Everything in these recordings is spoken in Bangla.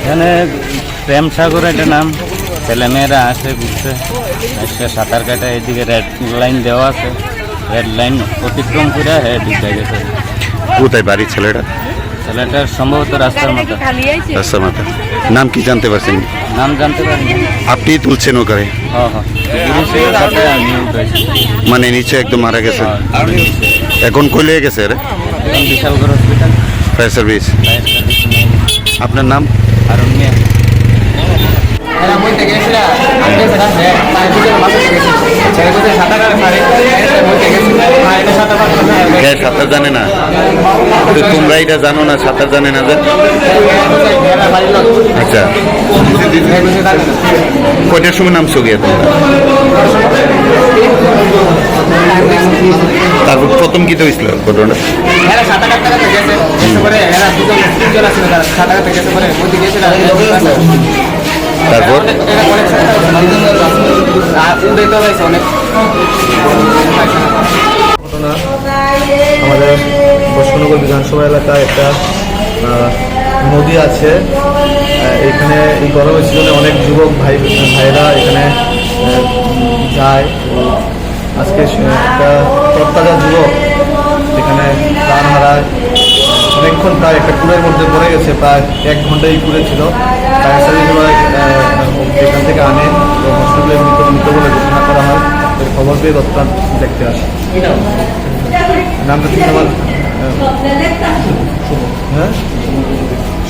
এখানে প্রেম সাগর এটা নাম। ছেলেমেয়েরা আসে ঘুরতে। এসে সাঁতার কাটা এদিকে রেড লাইন দেওয়া আছে। রেড লাইন অতিক্রম করে হ্যাঁ ঢুকে গেছে। কোথায় বাড়ি ছেলেটা? ছেলেটার সম্ভবত রাস্তার মতো রাস্তার মাথা নাম কি জানতে পারছেন? নাম জানতে পারিনি আপনি তুলছেন ওখানে? হ্যাঁ হ্যাঁ। মানে নিচে একদম মারা গেছে? আর এখন কইলে গেছে রে? বিশালগড় হসপিটাল ফায়ার সার্ভিস আপনার নাম? মিয়া কাটতে হ্যাঁ সাঁতার জানে না। তো তোমরা এটা জানো না সাঁতার জানে না যে আচ্ছা। কয়টার সময় নামছো গিয়ে তোমরা? তারপর প্রথম কি তো হয়েছিল ঘটনা এরা গেছে পরে দুজন তিনজন তারা গেছে পরে তারপর? ঘটনা? আমাদের বৈষ্ণনগর বিধানসভা এলাকায় একটা নদী আছে। এখানে এই গরমের সিজনে অনেক যুবক ভাই ভাইরা এখানে যায়। আজকে একটা তত্তাজা যুবক এখানে প্রাণ হারায়। অনেকক্ষণ প্রায় একটা কুড়ের মধ্যে পড়ে গেছে, প্রায় এক ঘন্টাই কুড়ে ছিল। ফায়ার সার্ভিস এখান থেকে আনে তো হসপিটালে মৃত মৃত বলে ঘোষণা করা হয়। এর খবর পেয়ে তৎক্ষণাৎ দেখতে আসে। নামটা ঠিক আমার হ্যাঁ?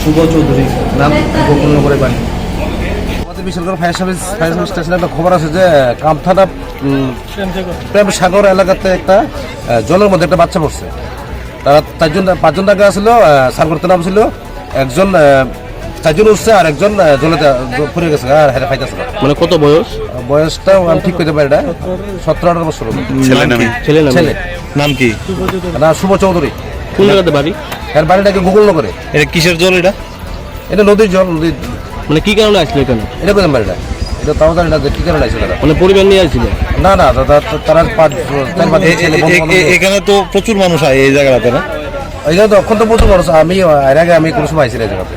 শুভ চৌধুরী। নাম গোকুলনগরে বাড়ি। আমাদের Bishalgarh fire service fire service স্টেশনে একটা খবর আছে যে কামথানা প্রেম সাগর এলাকাতে একটা জলের মধ্যে একটা বাচ্চা পড়ছে। তারা চারজন পাঁচজন টাকা আসছিল সার করতে নাম ছিল একজন আহ, চারজন উঠছে আর একজন জলেতে পড়ে গেছে আর হেরে খাইতেছে না। মানে কত বয়স? বয়সটা আমি ঠিক করতে পারি না। সতেরো আঠারো বছর ছেলে নামে? ছেলে নাম। ছেলে। নাম কি? না শুভ চৌধুরী। কোন জায়গাতে বাড়ি? এর বাড়িটাকে গুগল নগরে এটা কিসের জল এটা? এটা নদীর জল নদীর মানে কি কারণে আসলে এখানে? এটা কোথায় বাড়িটা এটা। তাও জানি না যে কি কারণে তারা মানে পরিবার নিয়ে আসছিল? না না দাদা তারা পাঁচ চার পাঁচ ছেলে বন্ধু বান্ধব নিয়ে- এখানে তো প্রচুর মানুষ হয় এই জায়গাটাতে না? এখানে তো অক্ষণ প্রচুর মানুষ। আমি এর আগে আমি কোনো সময় আসি না এই জায়গাতে।